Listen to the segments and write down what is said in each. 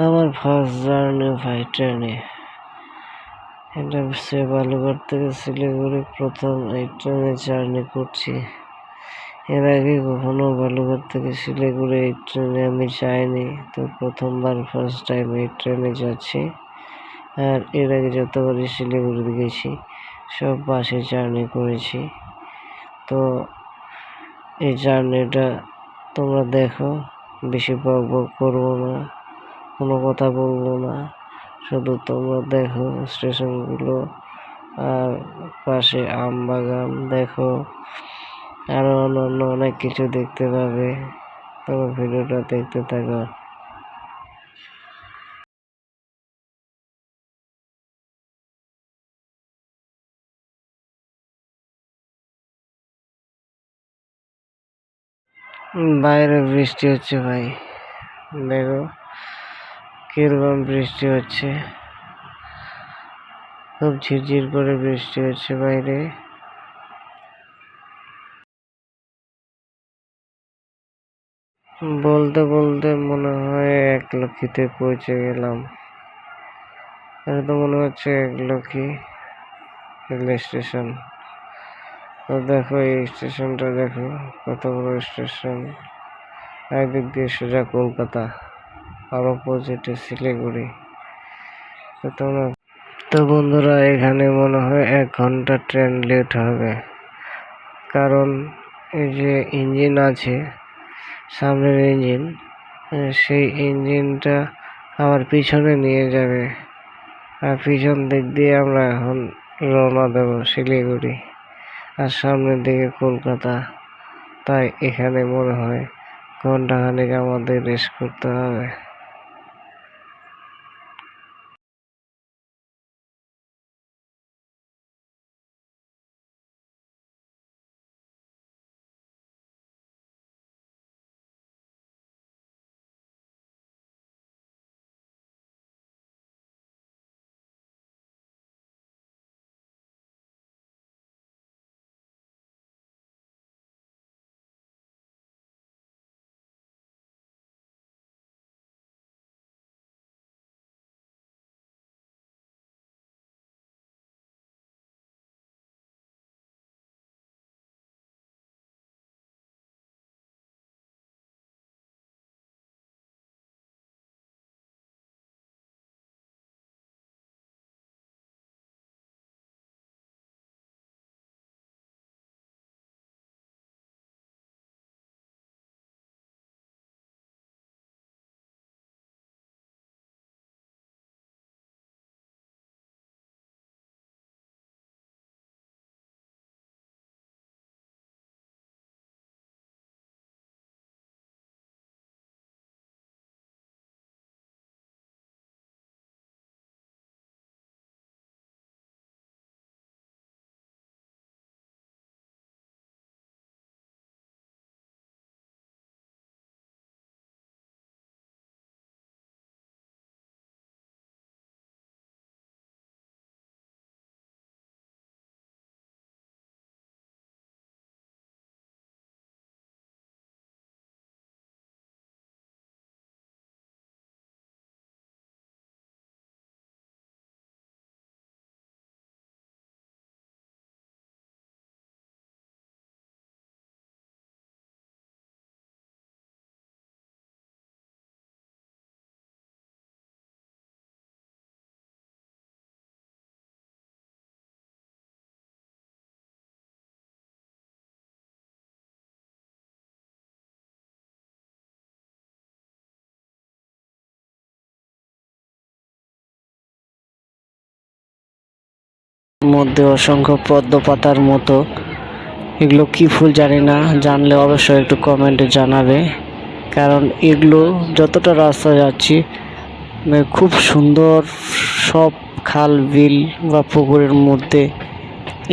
আমার first journey ভাই ট্রেনে এটা সে বালুঘাট থেকে শিলিগুড়ি প্রথম এই ট্রেনে জার্নি করছি। এর আগে কখনো বালুঘাট থেকে শিলিগুড়ি এই ট্রেনে আমি যাইনি। তো প্রথমবার ফার্স্ট টাইম এই ট্রেনে যাচ্ছি। আর এর আগে যতবারই শিলিগুড়ি গেছি, সব বাসে জার্নি করেছি। তো এই জার্নিটা তোমরা দেখো, বেশি বক বক করব না। কোনো কথা বলব না। শুধু তোমরা দেখো স্টেশনগুলো আর পাশে আম বাগান দেখো। আরও অন্যান্য অনেক কিছু দেখতে পাবে। তবে ভিডিওটা দেখতে থাকো। বাইরে বৃষ্টি হচ্ছে ভাই। দেখো। কীরকম বৃষ্টি হচ্ছে? খুব ঝিরঝির করে বৃষ্টি হচ্ছে বাইরে। বলতে বলতে মনে হয় এক লক্ষিতে পৌঁছে গেলাম। এটা তো মনে হচ্ছে এক লক্ষী রেল স্টেশন। তো দেখো, এই স্টেশনটা দেখো কত বড় স্টেশন। একদিক দিয়ে সোজা কলকাতা। আর অপোজিটে শিলিগুড়ি তো তোমরা তো বন্ধুরা, এখানে মনে হয় এক ঘণ্টা ট্রেন লেট হবে। কারণ এই যে ইঞ্জিন আছে, সামনের ইঞ্জিন সেই ইঞ্জিনটা আমার পিছনে নিয়ে যাবে। আর পিছন দিক দিয়ে আমরা এখন রওনা দেব শিলিগুড়ি। আর সামনের দিকে কলকাতা। তাই এখানে মনে হয় ঘন্টাখানেক আমাদের রেস্ট করতে হবে। মধ্যে অসংখ্য পদ্ম পাতার মতো। এগুলো কি ফুল জানি না, জানলে অবশ্যই একটু কমেন্টে জানাবে। কারণ এগুলো যতটা রাস্তা যাচ্ছি মানে খুব সুন্দর সব খাল, বিল বা পুকুরের মধ্যে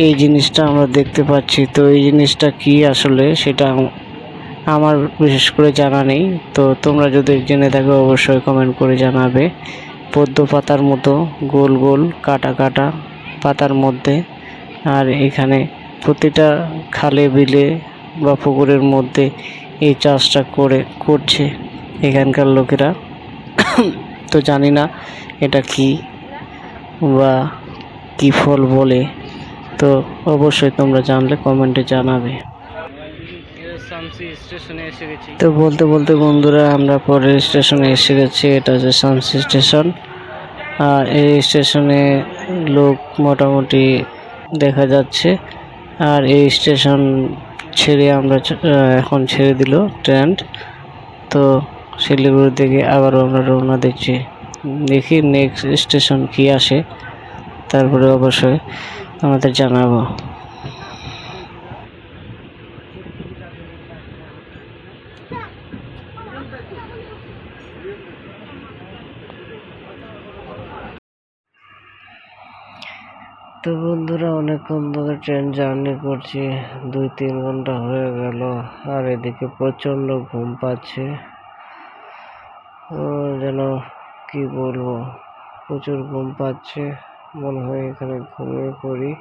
এই জিনিসটা আমরা দেখতে পাচ্ছি। তো এই জিনিসটা কি আসলে সেটা আমার বিশেষ করে জানা নেই। তো তোমরা যদি জেনে থাকো অবশ্যই কমেন্ট করে জানাবে। পদ্ম পাতার মতো গোল গোল কাটা কাটা পাতার মধ্যে আর এখানে প্রতিটা খালে, বিলে বা পুকুরের মধ্যে এই চাষটা করে, করছে এখানকার লোকেরা। তো জানি না এটা কি বা কি ফল বলে। তো অবশ্যই তোমরা জানলে, কমেন্টে জানাবে। তো বলতে বলতে বন্ধুরা, আমরা পরের স্টেশনে এসে গেছি, এটা হচ্ছে শামসি স্টেশন। এই স্টেশনে লোক মোটামুটি দেখা যাচ্ছে। আর এই স্টেশন ছেড়ে আমরা এখন ছেড়ে দিল ট্রেন তো শিলিগুড়ি থেকে আবারও আমরা রওনা দিচ্ছি। দেখি নেক্সট স্টেশন কি আসে, তারপরে অবশ্যই আমাদের জানাব। তো বন্ধুরা, অনেকক্ষণ ধরে ট্রেন জার্নি করছি। দুই তিন ঘণ্টা হয়ে গেল, আর এদিকে প্রচণ্ড ঘুম পাচ্ছে। যেন কি বলব, প্রচুর ঘুম পাচ্ছে। মনে হয় এখানে ঘুমিয়ে পড়ি।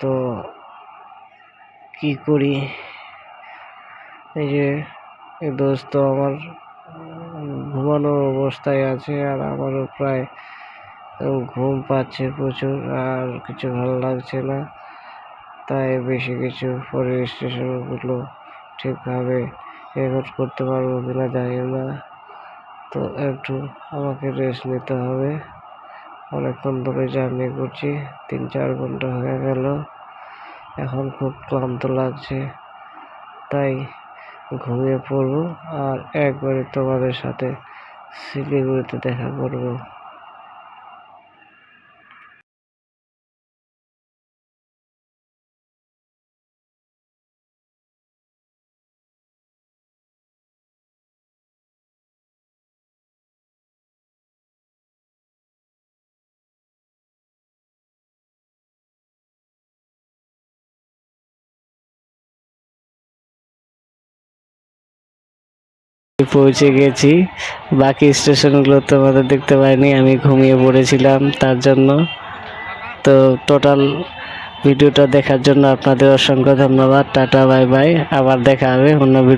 তো কি করি? এই যে, এই দোস্ত আমার ঘুমানোর অবস্থায় আছে, আর আমারও প্রায় ঘুম পাচ্ছে প্রচুর আর কিছু ভালো লাগছে না। তাই বেশি কিছু পরে স্টেশনগুলো ঠিকভাবে রেকর্ড করতে পারব কিনা জানি না। তো একটু আমাকে রেস্ট নিতে হবে। অনেকক্ষণ ধরে জার্নি করছি তিন চার ঘণ্টা হয়ে গেল। এখন খুব ক্লান্ত লাগছে, তাই ঘুমিয়ে পড়ব আর একবারে তোমাদের সাথে শিলিগুড়িতে দেখা করব। পৌঁছে গেছি। বাকি স্টেশনগুলো তো আমাদের দেখতে পাইনি, আমি ঘুমিয়ে পড়েছিলাম তার জন্য। তো টোটাল ভিডিওটা দেখার জন্য আপনাদের অসংখ্য ধন্যবাদ, টাটা বাই বাই আবার দেখা হবে অন্য ভিডিও